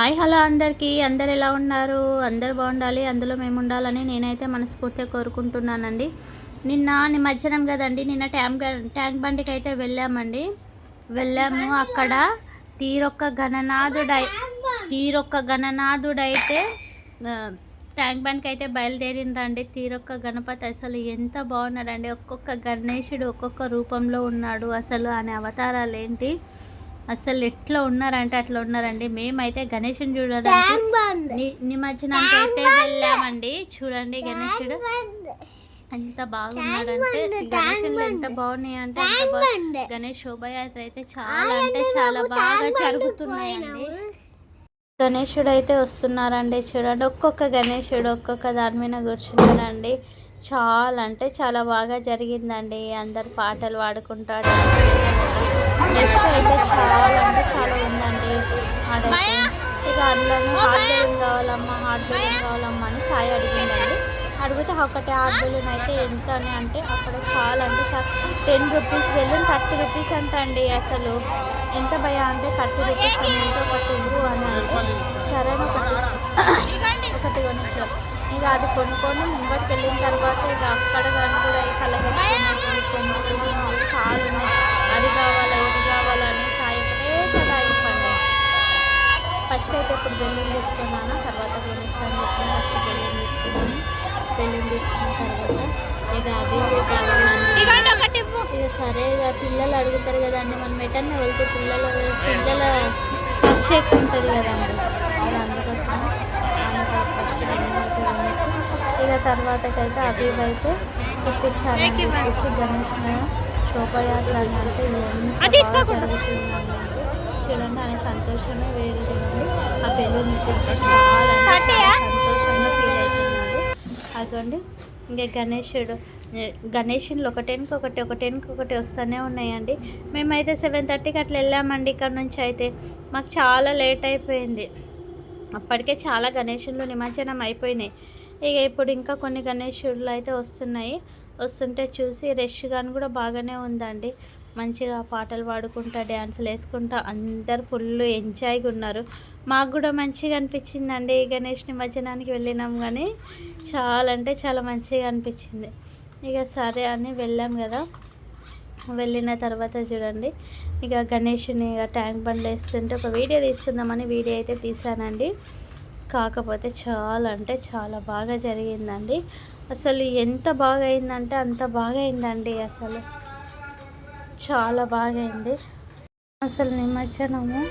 Hi hello అందరికీ. అందరు ఎలా ఉన్నారు? అందరు బాగుండాలి. అందులో మేము ఉండాలని నేనైతే మనస్ఫూర్తిగా కోరుకుంటున్నానండి. నిన్న నిమజ్జనం కదండి నిన్న ట్యాంక్ ట్యాంక్ బండికి అయితే వెళ్ళామండి. వెళ్ళాము. అక్కడ తీరొక్క గణనాథుడై తీరొక్క గణనాథుడైతే అయితే ట్యాంక్ బండ్కి అయితే బయలుదేరిండ్రండి తీరొక్క గణపతి అసలు ఎంత బాగున్నాడండి. ఒక్కొక్క గణేశుడు ఒక్కొక్క రూపంలో ఉన్నాడు అసలు. అనే అవతారాలు ఏంటి అసలు ఎట్లా ఉన్నారంటే అట్లా ఉన్నారండి. మేమైతే గణేషుని చూడడానికి ని- నిమజ్జనానికి అయితే వెళ్ళామండి. చూడండి గణేశుడు. ఎంత బాగున్నాడంటే గణేశులు ఎంత బాగున్నాయి అంటే గణేష్ శోభయాత్ర అయితే చాలా అంటే చాలా బాగా జరుగుతున్నాయండి. గణేశుడు అయితే వస్తున్నారండి చూడండి. ఒక్కొక్క గణేశుడు ఒక్కొక్క దాని మీద కూర్చున్నారండి చాలా అంటే చాలా బాగా జరిగిందండి. అందరు పాటలు పాడుకుంటాడు. నెక్స్ట్ అయితే చాలా అంటే చాలా ఉందండి. ఆడైతే ఇక అందరూ హాట్ బెలూన్ కావాలమ్మా హాట్ బెలూన్ కావాలమ్మా అని సాయి అడిగిందండి. అడిగితే ఒకటి హాట్ బెలూన్ అయితే ఎంత అని అంటే అక్కడ చాలా అంటే ten rupees balloon thirty rupees అంట అండి అసలు. ఎంత భయ అంటే థర్టీ రూపీస్ అని అంటే ఒకటి ఇవ్వు అని అంటే సరే ఒకటి ఒకటి కొనిచ్చారు ఇక అది కొనుక్కొని ముంబైకి వెళ్ళిన తర్వాత ఇక అక్కడ కానీ కూడా కొనుక్కుని చాలా ఉన్నాయి. అది కావాలా అని సాయి ఒకటే సదాయింపండి ఫస్ట్ అయితే ఇప్పుడు బెలూన్ తీసుకున్నాను? తర్వాత కొనిస్తాను చెప్పాను ఫస్ట్ బెలూన్ తీసుకున్నాను బెలూన్ తీసుకున్న తర్వాత ఇక అవి ఇవి కావాలని ఇక సరే ఇక పిల్లలు అడుగుతారు కదండి మనం ఎటన్నా వెళ్తే పిల్లల పిల్లల ఖర్చు ఎక్కువ ఉంటుంది కదండి అది అందుకోసం ఫస్ట్ ఇక తర్వాతకైతే అవి అయితే ఇప్పించాను ఇప్పించి గణేష్ శోభయాత్ర అంటే ఎంత బాగా జరుగుతుందండి. చూడండి ఆయన సంతోషమే వేరు చూడండి ఆ బెలూన్ సంతోషంగా ఫీల్ అవుతున్నాడు అదండి ఇంకా గణేశుడు ఏ, గణేషులు ఒకటేనికి ఒకటి ఒకటేనికి ఒకటి వస్తూనే ఉన్నాయండి. మేమైతే సెవెన్ థర్టీకి అట్లా వెళ్ళామండి ఇక్కడ నుంచి అయితే. మాకు చాలా లేట్ అయిపోయింది. అప్పటికే చాలా గణేషులు నిమజ్జనం అయిపోయినాయి. ఇక ఇప్పుడు ఇంకా కొన్ని గణేషులు అయితే వస్తున్నాయి. వస్తుంటే చూసి రష్ కానీ కూడా బాగానే ఉందండి. మంచిగా పాటలు పాడుకుంటా డ్యాన్సులు వేసుకుంటా అందరు ఫుల్ ఎంజాయ్గా ఉన్నారు. మాకు కూడా మంచిగా అనిపించిందండి ఈ గణేష్ నిమజ్జనానికి వెళ్ళినాం కానీ చాలా అంటే చాలా మంచిగా అనిపించింది. ఇక సరే అని వెళ్ళాం కదా. వెళ్ళిన తర్వాత చూడండి. ఇక గణేష్ని ఇక ట్యాంక్ బండ్ వేస్తుంటే ఒక వీడియో తీసుకుందామని వీడియో అయితే తీసానండి. కాకపోతే చాలా అంటే చాలా బాగా జరిగిందండి. అసలు ఎంత బాగా అయిందంటే అంత బాగా అయిందండి అసలు. చాలా బాగా అయింది అసలు నిమజ్జనము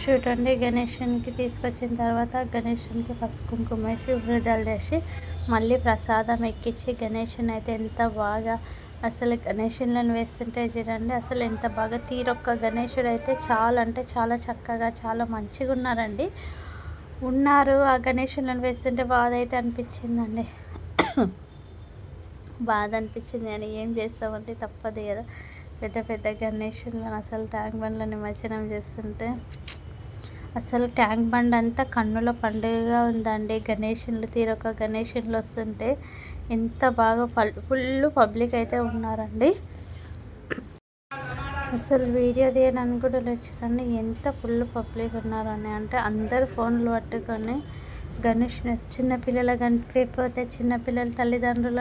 చూడండి గణేషునికి తీసుకొచ్చిన తర్వాత గణేషునికి పసుపు కుంకుమ వేసి వృధాలు చేసి మళ్ళీ ప్రసాదం ఎక్కించి గణేషుని అయితే ఎంత బాగా అసలు గణేషులను వేస్తుంటే చూడండి అసలు ఎంత బాగా తీరొక్క గణేషుడు అయితే చాలా అంటే చాలా చక్కగా చాలా మంచిగా ఉన్నారండి. ఉన్నారు ఆ గణేషులను వేస్తుంటే బాధ అయితే అనిపించిందండి. బాధ అనిపించింది అని ఏం చేస్తామంటే తప్పదు కదా. పెద్ద పెద్ద గణేషులను అసలు ట్యాంక్ బండ్లో నిమజ్జనం చేస్తుంటే అసలు ట్యాంక్ బండ్ అంతా కన్నుల పండుగగా ఉందండి. గణేషులు తీరొక గణేషులు వస్తుంటే ఎంత బాగా ఫుల్ పబ్లిక్ అయితే ఉన్నారండి. అసలు వీడియో తీయడానికి కూడా వచ్చారండి ఎంత ఫుల్ పబ్లిక్ ఉన్నారని అంటే అందరు ఫోన్లు పట్టుకొని గణేష్ చిన్నపిల్లలు కనిపిపోతే చిన్నపిల్లల తల్లిదండ్రుల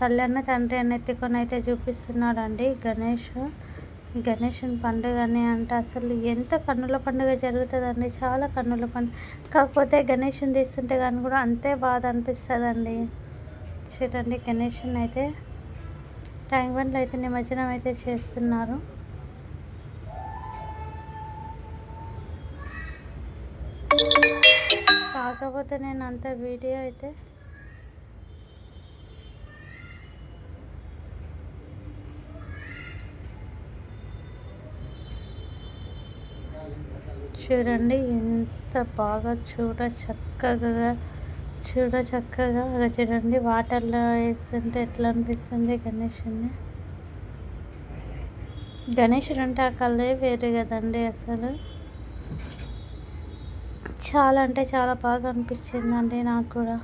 తల్లి అన్న తండ్రి అన్న ఎత్తుకొని అయితే చూపిస్తున్నాడండి గణేష్. గణేషుని పండుగ అని అంటే అసలు ఎంత కన్నుల పండుగ జరుగుతుందండి. చాలా కన్నుల పండుగ కాకపోతే గణేషుని తీస్తుంటే కానీ కూడా అంతే బాధ అనిపిస్తుందండి. చూడండి గణేషుని అయితే. ట్యాంక్ బండ్లు అయితే నిమజ్జనం అయితే చేస్తున్నారు. కాకపోతే నేను అంత వీడియో అయితే చూడండి ఎంత బాగా చూడ చక్కగా చూడ చక్కగా అలా చూడండి. వాటర్లో వేస్తుంటే ఎట్లా అనిపిస్తుంది గణేషుని? గణేషుడు అంటే ఆ కళ్ళే వేరు కదండి అసలు. చాలా అంటే చాలా బాగా అనిపించిందండి నాకు కూడా.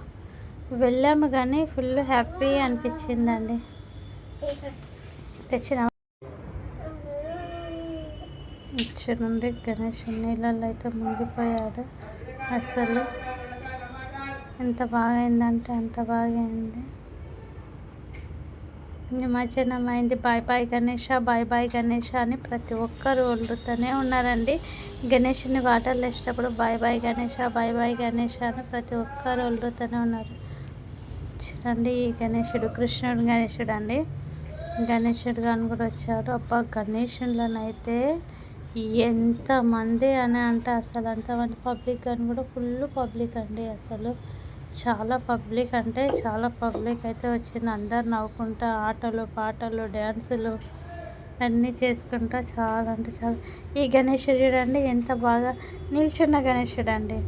వెళ్ళాము కానీ ఫుల్ హ్యాపీ అనిపించిందండి. తెచ్చిన ఇచ్చానండి గణేష్ నీళ్ళల్లో అయితే మునిగిపోయాడు. అసలు ఎంత బాగా అయిందంటే అంత బాగా నిమజ్జనమైంది అయింది bye bye Ganesha bye bye Ganesha అని ప్రతి ఒక్కరు వండుతూనే ఉన్నారండి. గణేష్ని వాటర్లు వేసేటప్పుడు bye bye Ganesha bye bye Ganesha అని ప్రతి ఒక్కరు వండుతూనే ఉన్నారు. చూడండి ఈ గణేషుడు కృష్ణుడు గణేషుడు అండి. గణేషుడు గాని కూడా వచ్చాడు. అబ్బా గణేషులనైతే ఎంతమంది అని అంటే అసలు అంతమంది పబ్లిక్ అని కూడా ఫుల్ పబ్లిక్ అండి అసలు. చాలా పబ్లిక్ అంటే చాలా పబ్లిక్ అయితే వచ్చింది. అందరు నవ్వుకుంటా ఆటలు పాటలు డ్యాన్సులు అన్నీ చేసుకుంటా చాలా అంటే చాలా. ఈ గణేశుడు అండి ఎంత బాగా నిల్చున్న గణేశుడు అండి.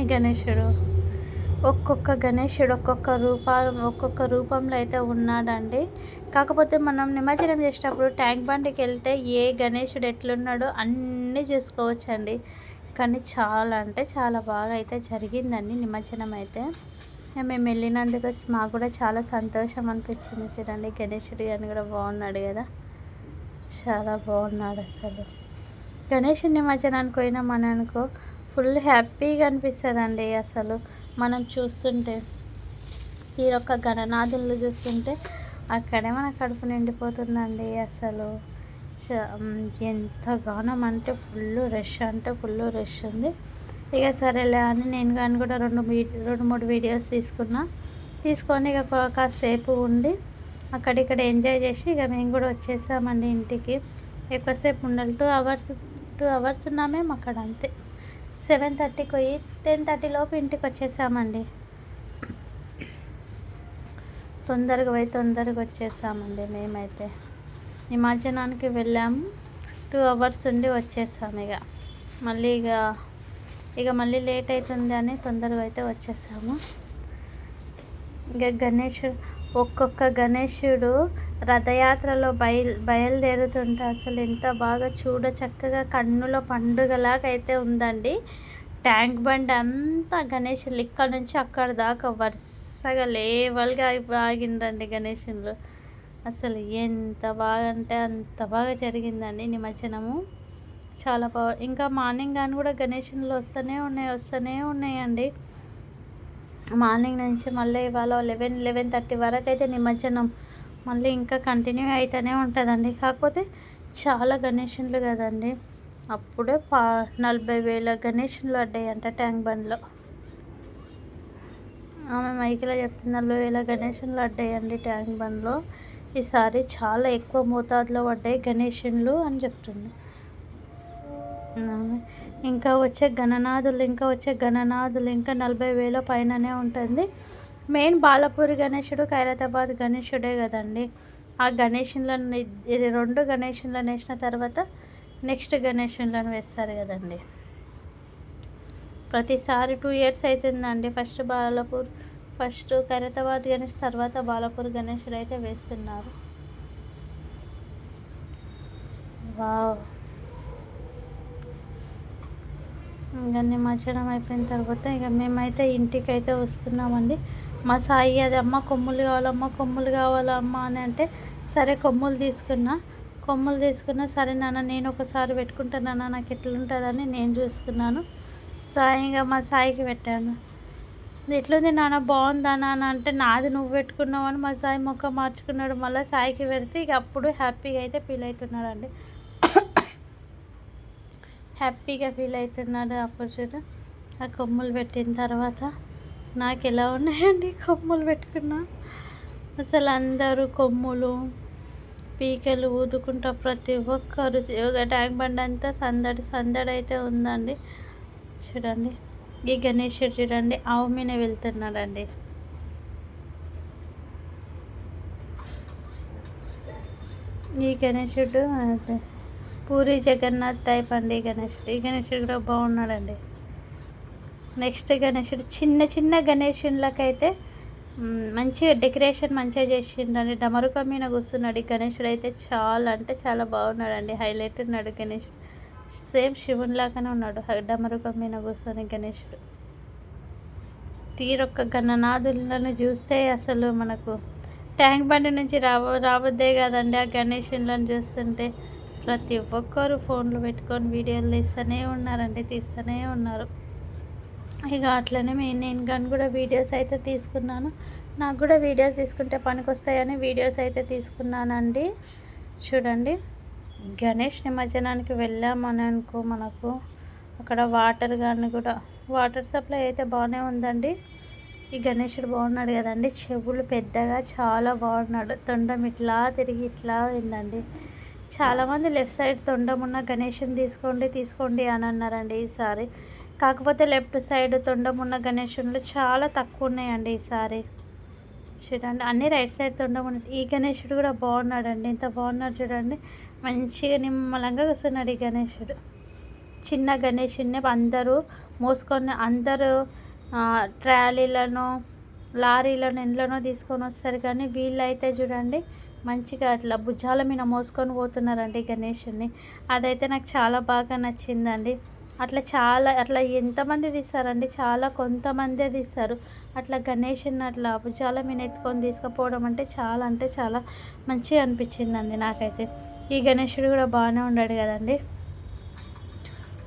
ఈ గణేశుడు ఒక్కొక్క గణేశుడు ఒక్కొక్క రూపం ఒక్కొక్క రూపంలో అయితే ఉన్నాడండి. కాకపోతే మనం నిమజ్జనం చేసేటప్పుడు ట్యాంక్ బండికి వెళ్తే ఏ గణేశుడు ఎట్లున్నాడో అన్నీ చూసుకోవచ్చండి. కానీ చాలా అంటే చాలా బాగా అయితే జరిగిందండి నిమజ్జనం అయితే. మేము వెళ్ళినందుకు మాకు కూడా చాలా సంతోషం అనిపించింది. చూడండి గణేశుడు అని కూడా బాగున్నాడు కదా. చాలా బాగున్నాడు అసలు. గణేష్ నిమజ్జనానికి పోయినామని అనుకో ఫుల్ హ్యాపీగా అనిపిస్తుందండి అసలు. మనం చూస్తుంటే ఈ యొక్క గణనాథులు చూస్తుంటే అక్కడే మన కడుపు నిండిపోతుందండి అసలు. ఎంతగానం అంటే ఫుల్ రష్ అంటే ఫుల్ రష్ ఉంది. ఇక సరేలే అని నేను కానీ కూడా రెండు రెండు మూడు వీడియోస్ తీసుకున్నా. తీసుకొని ఇక కాసేపు ఉండి అక్కడిక్కడ ఎంజాయ్ చేసి ఇక మేము కూడా వచ్చేసామండి ఇంటికి. ఎక్కువసేపు ఉండాలి. టూ అవర్స్ టూ అవర్స్ ఉన్నామే అక్కడ అంతే. సెవెన్ థర్టీకి పోయి టెన్ థర్టీ లోపు ఇంటికి వచ్చేసామండి. తొందరగా పోయి తొందరగా వచ్చేసామండి మేమైతే. నిమజ్జనానికి వెళ్ళాము టూ అవర్స్ ఉండి వచ్చేసాము ఇక. మళ్ళీ ఇక ఇక మళ్ళీ లేట్ అవుతుంది అని తొందరగా అయితే వచ్చేసాము. ఇక గణేషుడు ఒక్కొక్క గణేషుడు రథయాత్రలో బయలు బయలుదేరుతుంటే అసలు ఎంత బాగా చూడ చక్కగా కన్నుల పండుగలాగా అయితే ఉందండి. ట్యాంక్ బండ్ అంతా గణేషులు ఇక్కడ నుంచి అక్కడ దాకా వరుసగా లేవల్గా ఆగిండండి గణేషులు అసలు ఎంత బాగా అంటే అంత బాగా జరిగిందండి నిమజ్జనము. చాలా బాగా ఇంకా మార్నింగ్ కానీ కూడా గణేషులు వస్తూనే ఉన్నాయి వస్తూనే ఉన్నాయండి. మార్నింగ్ నుంచి మళ్ళీ ఇవాళ లెవెన్ లెవెన్ థర్టీ వరకు అయితే నిమజ్జనం. మళ్ళీ ఇంకా కంటిన్యూ అవుతూనే ఉంటుందండి. కాకపోతే చాలా గణేషన్లు కదండి. అప్పుడే పా నలభై వేల గణేషన్లు అడ్డాయి అంట ట్యాంక్ బండ్లో. ఆమె మైకిలో చెప్తుంది నలభై వేల గణేషన్లు అడ్డాయండి ట్యాంక్ బండ్లో. ఈసారి చాలా ఎక్కువ మోతాదులో పడ్డాయి గణేషన్లు అని చెప్తుంది. ఇంకా వచ్చే గణనాథులు ఇంకా వచ్చే గణనాథులు ఇంకా నలభై వేల పైననే ఉంటుంది. మెయిన్ బాలపూరి గణేశుడు ఖైరతాబాద్ గణేశుడే కదండి. ఆ గణేషులను ఇది రెండు గణేషులను వేసిన తర్వాత నెక్స్ట్ గణేషులను వేస్తారు కదండి. ప్రతిసారి టూ ఇయర్స్ అవుతుందండి ఫస్ట్ బాలపూర్. ఫస్ట్ ఖైరతాబాద్ గణేష్ తర్వాత బాలపూర్ గణేషుడు అయితే వేస్తున్నారు. వావ్. ఇంకా నిమజ్జనం అయిపోయిన తర్వాత ఇక మేమైతే ఇంటికి అయితే వస్తున్నామండి. మా సాయి అది అమ్మ కొమ్ములు కావాలమ్మ కొమ్ములు కావాలమ్మ అని అంటే సరే కొమ్ములు తీసుకున్నా. కొమ్ములు తీసుకున్నా సరే నాన్న నేను ఒకసారి పెట్టుకుంటాను నాన్న నాకు ఎట్లుంటుందని నేను చూసుకున్నాను. సాయిగా మా సాయికి పెట్టాను. ఎట్లుంది నాన్న? బాగుందా నాన్న? అంటే నాది నువ్వు పెట్టుకున్నావు అని మా సాయి ముఖం మార్చుకున్నాడు. మళ్ళీ సాయికి పెడితే ఇక అప్పుడు హ్యాపీగా అయితే ఫీల్ అవుతున్నాడు అండి హ్యాపీగా ఫీల్ అవుతున్నాడు అప్పుడు చూడు ఆ కొమ్ములు పెట్టిన తర్వాత నాకు ఎలా ఉన్నాయండి కొమ్ములు పెట్టుకున్నా? అసలు అందరూ కొమ్ములు పీకలు ఊదుకుంటా ప్రతి ఒక్కరు యోగా ట్యాంక్ బండ్ అంతా సందడి సందడి అయితే ఉందండి. చూడండి. ఈ గణేషుడు చూడండి ఆవు మీద వెళ్తున్నాడండి ఈ గణేషుడు పూరి జగన్నాథ్ టైప్ అండి ఈ గణేషుడు ఈ గణేషుడు కూడా బాగున్నాడండి. నెక్స్ట్ గణేషుడు చిన్న చిన్న గణేషులకైతే మంచిగా డెకరేషన్ మంచిగా చేసిండండి. డమరుక మీద కూర్చున్నాడు ఈ గణేషుడు అయితే చాలా అంటే చాలా బాగున్నాడండి. హైలైట్ ఉన్నాడు గణేషుడు సేమ్ శివునిలాగానే ఉన్నాడు. హడ్డమరుగం మీద కూర్చొని గణేశుడు. తీరొక్క గణనాథులను చూస్తే అసలు మనకు ట్యాంక్ బండి నుంచి రావ రావద్దే కదండి. ఆ గణేషులను చూస్తుంటే ప్రతి ఒక్కరు ఫోన్లు పెట్టుకొని వీడియోలు తీస్తూనే ఉన్నారండి తీస్తూనే ఉన్నారు. ఇక అట్లనే నేను కానీ కూడా వీడియోస్ అయితే తీసుకున్నాను. నాకు కూడా వీడియోస్ తీసుకుంటే పనికి వస్తాయని వీడియోస్ అయితే తీసుకున్నానండి. చూడండి. గణేష్ నిమజ్జనానికి వెళ్ళామని అనుకో మనకు. అక్కడ వాటర్ కానీ కూడా వాటర్ సప్లై అయితే బాగానే ఉందండి. ఈ గణేషుడు బాగున్నాడు కదండి. చెవులు పెద్దగా చాలా బాగున్నాడు. తొండం ఇట్లా తిరిగి ఇట్లా అయిందండి. చాలామంది లెఫ్ట్ సైడ్ తొండం ఉన్న గణేషుని తీసుకోండి తీసుకోండి అని అన్నారండి ఈసారి. కాకపోతే లెఫ్ట్ సైడ్ తొండం ఉన్న గణేషులు చాలా తక్కువ ఉన్నాయండి ఈసారి. చూడండి అన్ని రైట్ సైడ్ తొండం ఉన్నాయి ఈ గణేషుడు కూడా బాగున్నాడండి. ఇంత బాగున్నాడు చూడండి. మంచిగా నిమ్మలంగా కూర్చున్నాడు ఈ గణేషుడు చిన్న గణేషుడిని అందరూ మోసుకొని అందరూ ట్రాలీలను లారీలను ఎండ్లను తీసుకొని వస్తారు. కానీ వీళ్ళైతే చూడండి మంచిగా అట్లా భుజాల మీద మోసుకొని పోతున్నారండి గణేషుని అదైతే నాకు చాలా బాగా నచ్చిందండి. అట్లా చాలా అట్లా ఎంతమంది తీస్తారండి? చాలా కొంతమందే తీస్తారు. అట్లా గణేషుని అట్లా భుజాల మీద ఎత్తుకొని తీసుకుపోవడం అంటే చాలా అంటే చాలా మంచిగా అనిపించిందండి నాకైతే. ఈ గణేషుడు కూడా బాగానే ఉన్నాడు కదండి.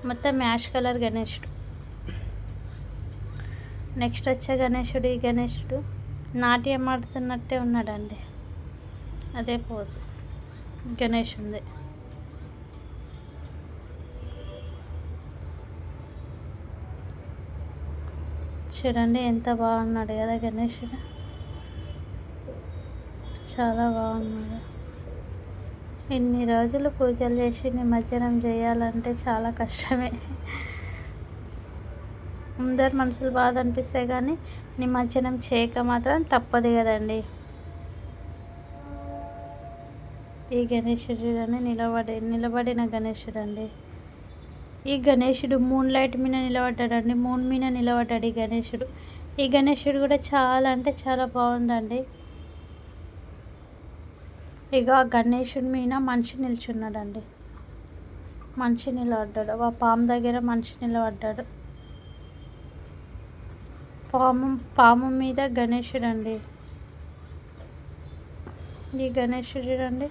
మొత్తం మ్యాష్ కలర్ గణేశుడు నెక్స్ట్ వచ్చే గణేషుడు ఈ గణేషుడు. నాట్యం ఆడుతున్నట్టే ఉన్నాడండి. అదే పోజ్ గణేష్ ఉంది. చూడండి ఎంత బాగున్నాడు కదా గణేషుడు. చాలా బాగున్నాడు. ఇన్ని రోజులు పూజలు చేసి నిమజ్జనం చేయాలంటే చాలా కష్టమే. అందరు మనసులు బాధ అనిపిస్తాయి కానీ నిమజ్జనం చేయక మాత్రం తప్పదు కదండి. ఈ గణేశుడు అని నిలబడి నిలబడిన గణేశుడు అండి ఈ గణేశుడు మూన్ లైట్ మీద నిలబడ్డాడండి. మూన్ మీద నిలబడ్డాడు ఈ గణేశుడు. ఈ గణేశుడు కూడా చాలా అంటే చాలా బాగుందండి. ఇక ఆ మీద మనిషి నిల్చున్నాడండి. మనిషి నిలబడ్డాడు. ఆ పాము దగ్గర మనిషి నిలబడ్డాడు. పాము పాము మీద గణేశుడు అండి ఈ గణేశుడు చూడండి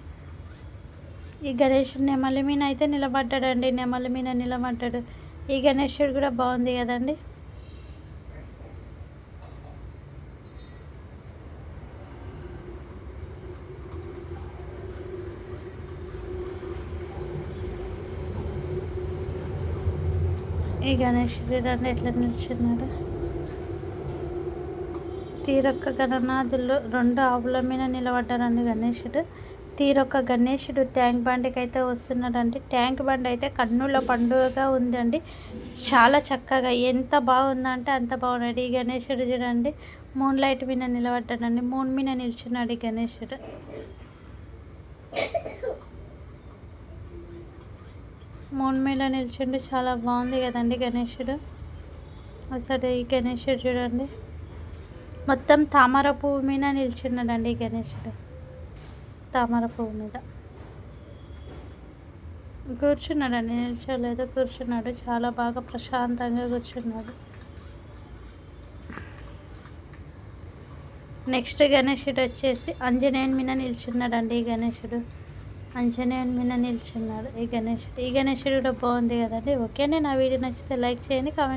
ఈ గణేశుడు నెమలి మీద అయితే నిలబడ్డాడండి. నెమలి మీద నిలబడ్డాడు. ఈ గణేశుడు కూడా బాగుంది కదండి. ఈ గణేష్ చూడండి ఎట్లా నిల్చున్నాడు తీరొక్క గణనాథులు రెండు ఆవుల మీద నిలబడ్డారండి గణేషుడు. తీరొక్క గణేషుడు ట్యాంక్ బండికి అయితే వస్తున్నాడండి. ట్యాంక్ బండి అయితే కన్నుల పండుగగా ఉందండి. చాలా చక్కగా ఎంత బాగుందంటే అంత బాగున్నాడు ఈ గణేషుడు చూడండి. మూన్ లైట్ మీద నిలబడ్డాడండి. మూన్ మీద నిల్చున్నాడు ఈ గణేషుడు. మూడు మీద నిల్చుండు చాలా బాగుంది కదండి గణేశుడు అసలు ఈ గణేశుడు చూడండి. మొత్తం తామర పువ్వు మీద నిల్చున్నాడండి ఈ గణేశుడు తామర పువ్వు మీద. కూర్చున్నాడండి నిల్చోలేదు కూర్చున్నాడు. చాలా బాగా ప్రశాంతంగా కూర్చున్నాడు. నెక్స్ట్ గణేశుడు వచ్చేసి ఆంజనేయుని మీద నిల్చున్నాడండి ఈ గణేశుడు అంచనే మీద నిల్చున్నాడు ఈ గణేశుడు ఈ గణేషుడు కూడా బాగుంది కదండి. ఓకే అండి. నా వీడియో నచ్చితే లైక్ చేయండి కామెంట్